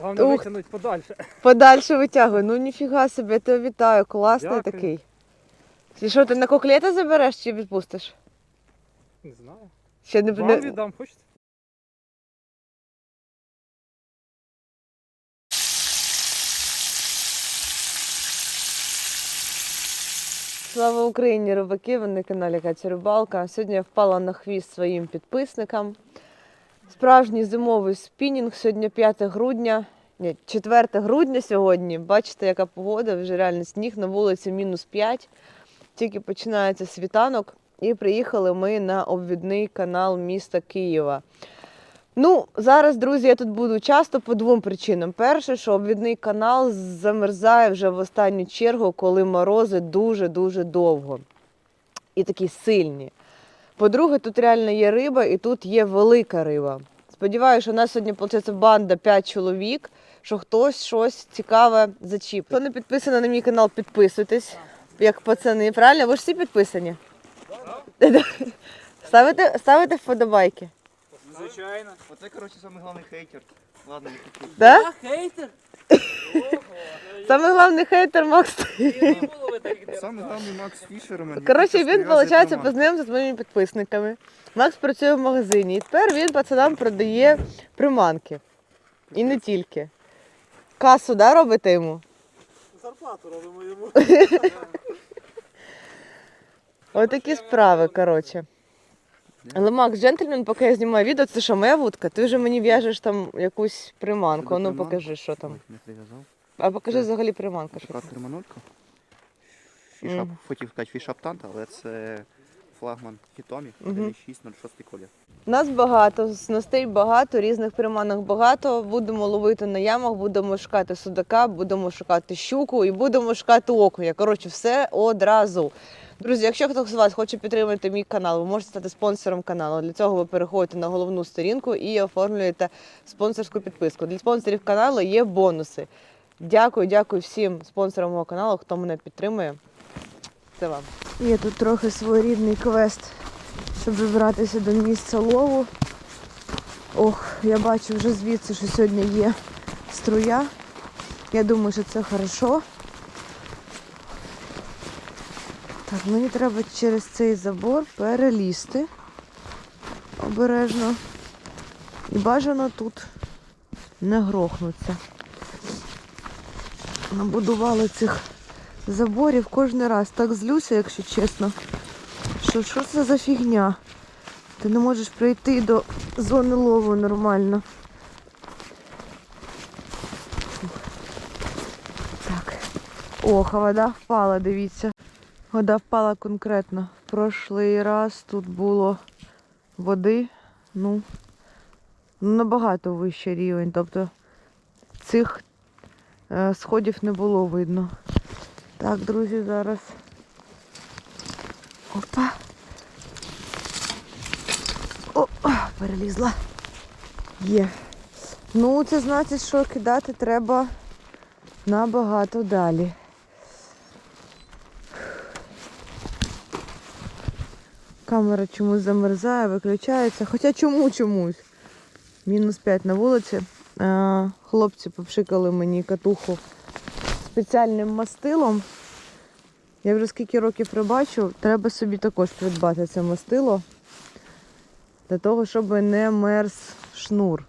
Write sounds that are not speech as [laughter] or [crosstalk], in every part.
Головне Ух. витягнуть подальше. Подальше витягуй. Ну ніфіга собі, я тебе вітаю. Класний Дякую. такий. І що, ти на коклета забереш чи відпустиш? Не знаю. Ще не, Вам не... віддам, хочете? Слава Україні, рибаки! Ви на каналі Катя Рибалка. Сьогодні я впала на хвіст своїм підписникам. Справжній зимовий спінінг. Сьогодні 5 грудня. Ні, 4 грудня сьогодні. Бачите, яка погода, вже реально сніг на вулиці мінус 5. Тільки починається світанок. І приїхали ми на обвідний канал міста Києва. Ну, зараз, друзі, я тут буду часто по двом причинам. Перше, що обвідний канал замерзає вже в останню чергу, коли морози дуже-дуже довго і такі сильні. По-друге, тут реально є риба і тут є велика риба. Сподіваюся, що у нас сьогодні виходить банда 5 чоловік, що хтось щось цікаве зачіпить. Хто не підписаний на мій канал, підписуйтесь, як пацани. Правильно? Ви ж всі підписані? Ставите, ставите вподобайки. Звичайно. Оце, коротше, найголовніший хейтер. Ладно, не купив. Да? Я хейтер. [laughs] Саме головний хейтер Макс. Самий головний Макс Фішермен. Коротше, він, виходить, познайомився з моїми підписниками. Макс працює в магазині, і тепер він пацанам продає приманки. І не тільки. Касу, да, робите йому? Зарплату робимо йому. [laughs] Отакі справи, коротше. Але Макс, джентльмен, поки я знімаю відео, це що, моя вудка? Ти вже мені в'яжеш там якусь приманку. Тобі Ну приманку? покажи, що там. Не прив'язав. А покажи Так. взагалі приманка. Що Така триманулька. Фішап, Мгм. хотів сказати фішаптант, але це флагман Хітомі, Мгм. 1.606 колір. Нас багато, снастей багато, різних приманок багато. Будемо ловити на ямах, будемо шукати судака, будемо шукати щуку і будемо шукати окуня. Коротше, все одразу. Друзі, якщо хтось з вас хоче підтримати мій канал, ви можете стати спонсором каналу. Для цього ви переходите на головну сторінку і оформлюєте спонсорську підписку. Для спонсорів каналу є бонуси. Дякую, дякую всім спонсорам мого каналу, хто мене підтримує. Це вам. Є тут трохи своєрідний квест щоб вибратися до місця лову. Ох, я бачу вже звідси, що сьогодні є струя. Я думаю, що це хорошо. Так, мені треба через цей забор перелізти обережно. І бажано тут не грохнуться. Набудували цих заборів кожен раз. Так злюся, якщо чесно. Що, що це за фігня? Ти не можеш прийти до зони лову нормально. Так. А вода впала, дивіться. Вода впала конкретно. В Прошлий раз тут було води, ну, набагато вищий рівень. Тобто цих е, сходів не було видно. Так, друзі, зараз. Опа. О, перелізла. Є. Ну, це значить, що кидати треба набагато далі. Камера чомусь замерзає, виключається. Хоча чому чомусь? Мінус 5 на вулиці. Хлопці попшикали мені катуху спеціальним мастилом. Я вже скільки років рибачу, треба собі також придбати це мастило для того, щоб не мерз шнур.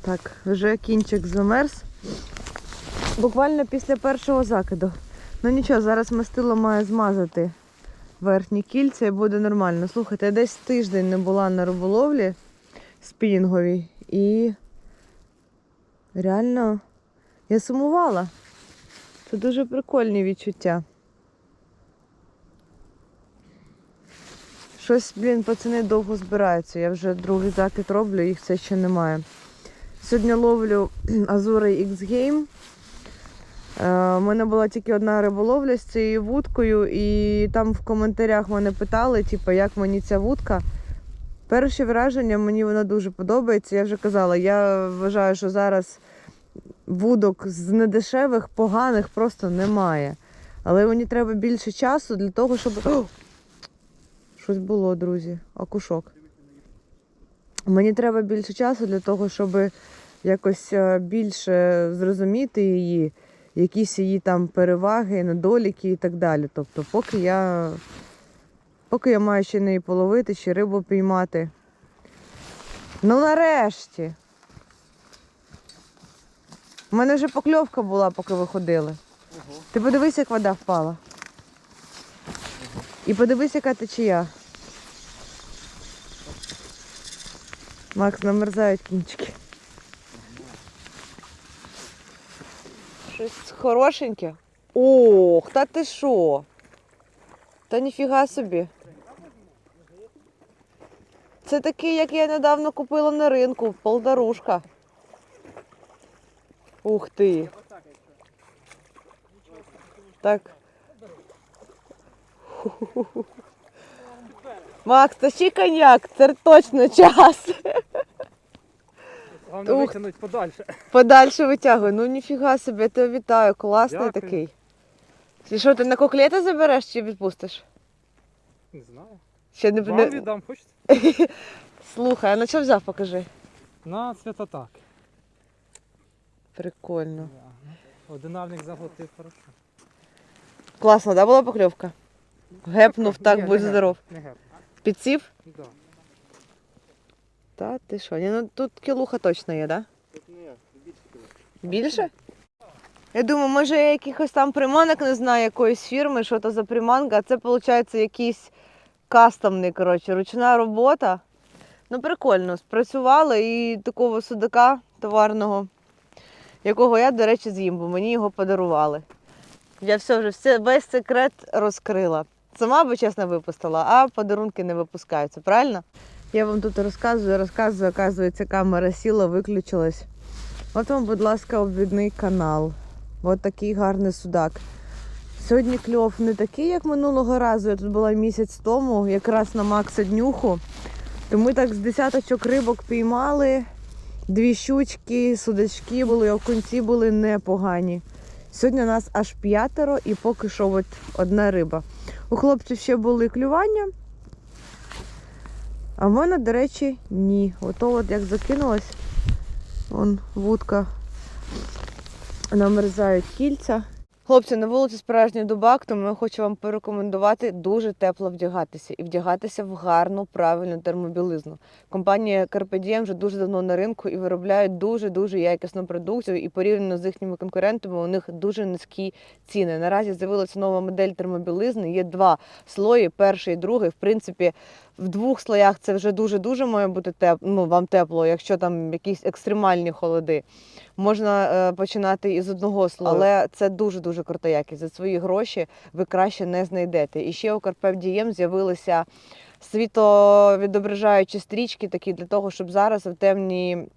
Так, вже кінчик замерз. Буквально після першого закиду. Ну нічого, зараз мастило має змазати верхні кільця і буде нормально. Слухайте, я десь тиждень не була на риболовлі спінінговій і реально я сумувала. Це дуже прикольні відчуття. Щось, блін, пацани довго збираються. Я вже другий закид роблю, їх все ще немає. Сьогодні ловлю [clears throat] Azure X Game. Е, У мене була тільки одна риболовля з цією вудкою, і там в коментарях мене питали, типу, як мені ця вудка. Перше враження, мені вона дуже подобається. Я вже казала, я вважаю, що зараз вудок з недешевих, поганих просто немає. Але мені треба більше часу для того, щоб. О! Щось було, друзі. Окушок. Мені треба більше часу для того, щоб якось е, більше зрозуміти її, якісь її там переваги, недоліки і так далі. Тобто, поки я, поки я маю ще неї половити, ще рибу піймати. Ну нарешті. У мене вже покльовка була, поки ви ходили. Ти подивись, як вода впала. І подивись, яка течія. Макс, намерзають кінчики. Щось хорошеньке. Ох, та ти що? Та ніфіга собі. Це такий, як я недавно купила на ринку, полдарушка. Ух ти. Так. Макс, тащи коньяк, це точно час. Головне Ух. витягнути подальше. Подальше витягуй. Ну ніфіга собі, я тебе вітаю. Класний Дякую. такий. І що, ти на коклети забереш чи відпустиш? Не знаю. Ще не, Вам не... віддам, хочете? [laughs] Слухай, а на що взяв, покажи. На цвітотак. Прикольно. Одинарник заглотив хорошо. Класно, да, була покльовка? Гепнув так, будь здоров. Не геп. Підсів? Да. Та ти що? Ні, ну тут кілуха точно є, да? Більше? Я думаю, може я якихось там приманок не знаю, якоїсь фірми, що то за приманка, а це виходить якийсь кастомний, коротше, ручна робота. Ну, прикольно, спрацювала і такого судака товарного, якого я, до речі, з'їм, бо мені його подарували. Я все вже все, весь секрет розкрила. Сама би чесно випустила, а подарунки не випускаються, правильно? Я вам тут розказую, розказую, оказується, камера сіла, виключилась. От вам, будь ласка, обвідний канал. От такий гарний судак. Сьогодні кльов не такий, як минулого разу. Я тут була місяць тому, якраз на Макса днюху. То ми так з десяточок рибок піймали. Дві щучки, судачки були, окунці були непогані. Сьогодні нас аж п'ятеро і поки що от одна риба. У хлопців ще були клювання. А в мене, до речі, ні. Ото от як закинулась, вон вудка намерзають кільця. Хлопці, на вулиці справжній дубак, тому я хочу вам порекомендувати дуже тепло вдягатися і вдягатися в гарну, правильну термобілизну. Компанія Carpe Diem вже дуже давно на ринку і виробляють дуже-дуже якісну продукцію. І порівняно з їхніми конкурентами у них дуже низькі ціни. Наразі з'явилася нова модель термобілизни. Є два слої, перший і другий. В принципі, в двох слоях це вже дуже-дуже має бути теп... ну, вам тепло, якщо там якісь екстремальні холоди. Можна е, починати із одного слою, але це дуже-дуже крута якість. За свої гроші ви краще не знайдете. І ще у Карпев Дієм з'явилися світовідображаючі стрічки, такі для того, щоб зараз в темні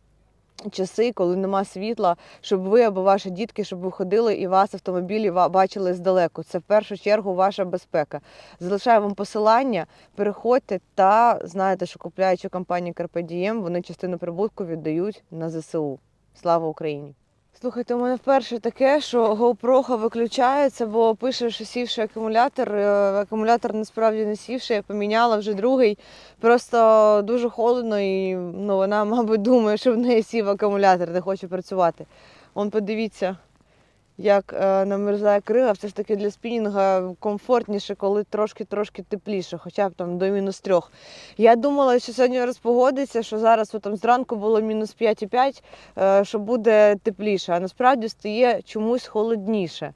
часи, коли нема світла, щоб ви або ваші дітки, щоб ви ходили і вас автомобілі бачили здалеку. Це в першу чергу ваша безпека. Залишаю вам посилання, переходьте та знаєте, що купляючи компанію Карпадієм, вони частину прибутку віддають на ЗСУ. Слава Україні! Слухайте, у мене вперше таке, що GoPro виключається, бо пише, що сівший акумулятор. Е, Акумулятор насправді не сівший, я поміняла вже другий. Просто дуже холодно і ну, вона, [laughs] мабуть, думає, що в неї сів акумулятор, не хоче працювати. Он подивіться, як е, намерзає крига. Все ж таки для спінінга комфортніше, коли трошки-трошки тепліше, хоча б там до мінус трьох. Я думала, що сьогодні розпогодиться, що зараз от, там зранку було мінус 5,5, е, що буде тепліше, а насправді стає чомусь холодніше.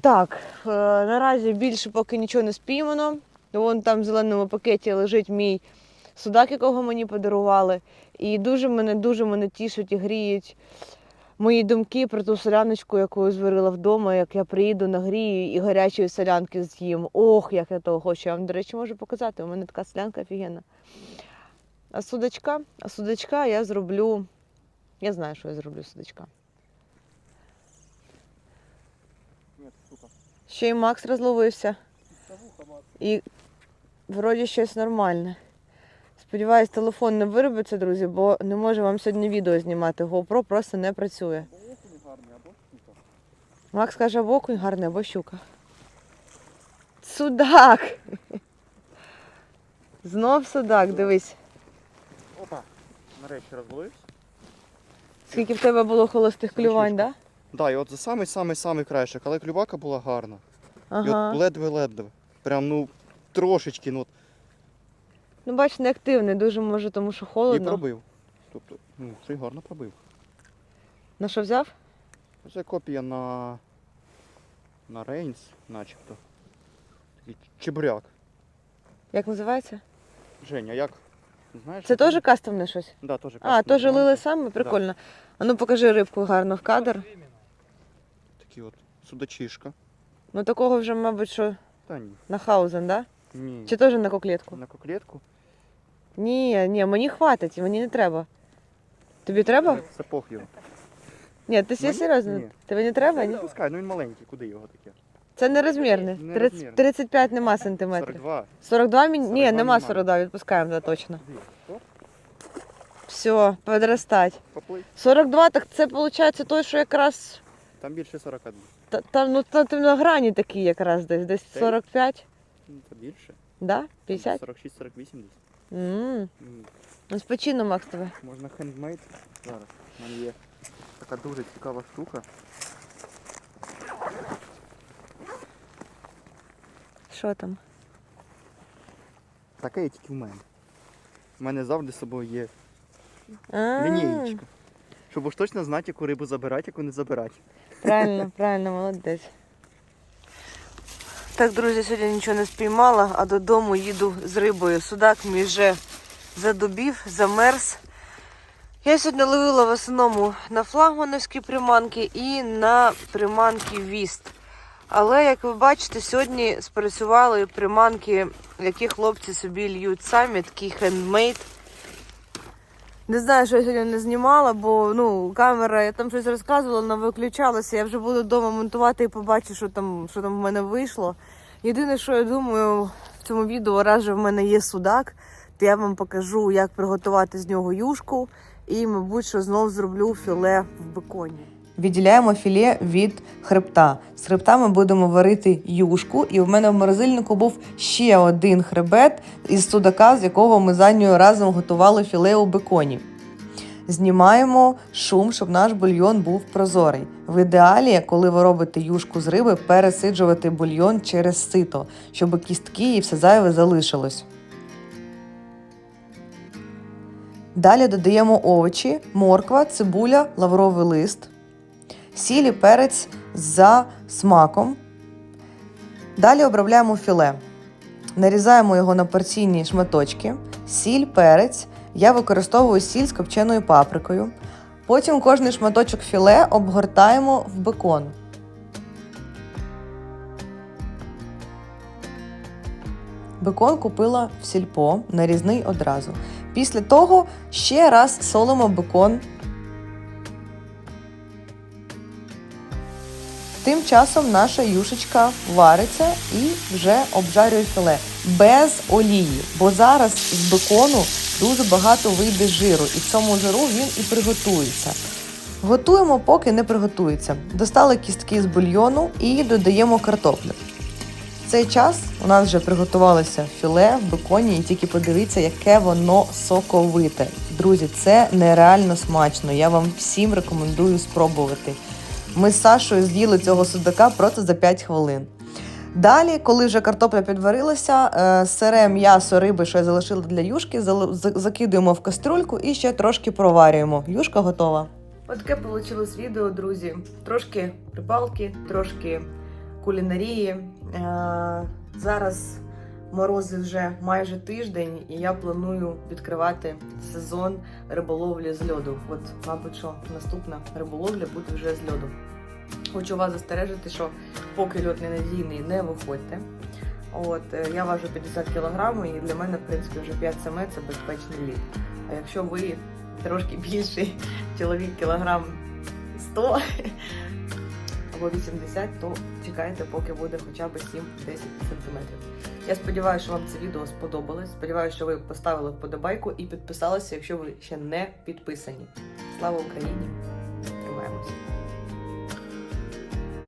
Так, е, наразі більше поки нічого не спіймано. Вон там в зеленому пакеті лежить мій судак, якого мені подарували. І дуже мене, дуже мене тішать і гріють мої думки про ту соляночку, яку я зварила вдома, як я приїду нагрію і гарячої солянки з'їм. Ох, як я того хочу. Я вам, до речі, можу показати. У мене така солянка офігенна. А судачка, а судачка я зроблю. Я знаю, що я зроблю судачка. Ще й Макс розловився. І вроді щось нормальне. Сподіваюсь, телефон не виробиться, друзі, бо не можу вам сьогодні відео знімати. GoPro просто не працює. Макс каже, або окунь гарний, або щука. Судак! Знов судак, дивись. Опа. Нарешті розловився. Скільки в тебе було холостих клювань, так? Да? Да, і от за самий самий самий краєшок, але клювака була гарна. І Ага. от ледве-ледве. Прям ну трошечки, ну от, Ну, бач, не активний, дуже може, тому що і холодно. пробив. Тобто, ну, й гарно пробив. На що взяв? Це копія на. на Рейнс, начебто. Такий чебуряк. Як називається? Женя, як? Знаєш? Це теж кастомне щось? Да, теж А, теж лили саме? Прикольно. А ну покажи рибку гарно в кадр. Такий от судачишка. Ну такого вже, мабуть, що Та ні. на хаузен, да? Ні. Чи теж на коклетку? На коклетку. Ні, ні, мені хватить, мені не треба. Тобі треба? Це пох його. Ні, ти Мені? серйозно? Ні. Тобі не треба? Не Ні? пускай, ну він маленький, куди його таке? Це нерозмірне. Не 30, 35 нема сантиметрів. 42. 42 мені? Ні, 42 нема нема. 42, відпускаємо, да, точно. Куди? Все, подростать. Поплий. 42, так це виходить той, що якраз Там більше 41. та- там, ну, та, там на грані такі якраз десь. Десь Та 45, Ну, Це більше. да? 50? 46-48 десь. Ммм, М, ну спочину, Макс, тебе. Можна хендмейд. Зараз. У мене є така дуже цікава штука. Що там? Така є тільки в мене. У мене завжди з собою є А, лінієчка. Щоб уж точно знати, яку рибу забирати, яку не забирати. Правильно, [laughs] правильно, молодець. Так, друзі, сьогодні нічого не спіймала, а додому їду з рибою. Судак мій вже задубів, замерз. Я сьогодні ловила в основному на флагмановські приманки і на приманки віст. Але, як ви бачите, сьогодні спрацювали приманки, які хлопці собі льють самі, такий хендмейд. Не знаю, що я сьогодні не знімала, бо ну, камера, я там щось розказувала, вона виключалася. Я вже буду вдома монтувати і побачу, що там, що там в мене вийшло. Єдине, що я думаю, в цьому відео, раз же в мене є судак, то я вам покажу, як приготувати з нього юшку. І, мабуть, що знов зроблю філе в беконі. Відділяємо філе від хребта. З хребта ми будемо варити юшку, і в мене в морозильнику був ще один хребет із судака, з якого ми задньою разом готували філе у беконі. Знімаємо шум, щоб наш бульйон був прозорий. В ідеалі, коли ви робите юшку з риби, пересиджувати бульйон через сито, щоб кістки і все зайве залишилось. Далі додаємо овочі, морква, цибуля, лавровий лист сіль і перець за смаком. Далі обробляємо філе. Нарізаємо його на порційні шматочки, сіль, перець. Я використовую сіль з копченою паприкою. Потім кожний шматочок філе обгортаємо в бекон. Бекон купила в сільпо, нарізний одразу. Після того ще раз солимо бекон Тим часом наша юшечка вариться і вже обжарює філе без олії, бо зараз з бекону дуже багато вийде жиру, і в цьому жиру він і приготується. Готуємо, поки не приготується. Достали кістки з бульйону і додаємо картоплю. В цей час у нас вже приготувалося філе в беконі, і тільки подивіться, яке воно соковите. Друзі, це нереально смачно. Я вам всім рекомендую спробувати. Ми з Сашою з'їли цього судака просто за 5 хвилин. Далі, коли вже картопля підварилася, е, сире м'ясо риби, що я залишила для юшки, закидуємо в кастрюльку і ще трошки проварюємо. Юшка готова. Отаке вийшло відео, друзі. Трошки рибалки, трошки кулінарії. Е, зараз морози вже майже тиждень, і я планую відкривати сезон риболовлі з льоду. От, мабуть, що наступна риболовля буде вже з льоду. Хочу вас застережити, що поки льод ненадійний, не виходьте. От, е, я важу 50 кг, і для мене, в принципі, вже 5 см це безпечний лід. А якщо ви трошки більший чоловік кілограм 100 або 80, то чекайте, поки буде хоча б 7-10 сантиметрів. Я сподіваюся, що вам це відео сподобалось. Сподіваюся, що ви поставили вподобайку і підписалися, якщо ви ще не підписані. Слава Україні! Тримаємося!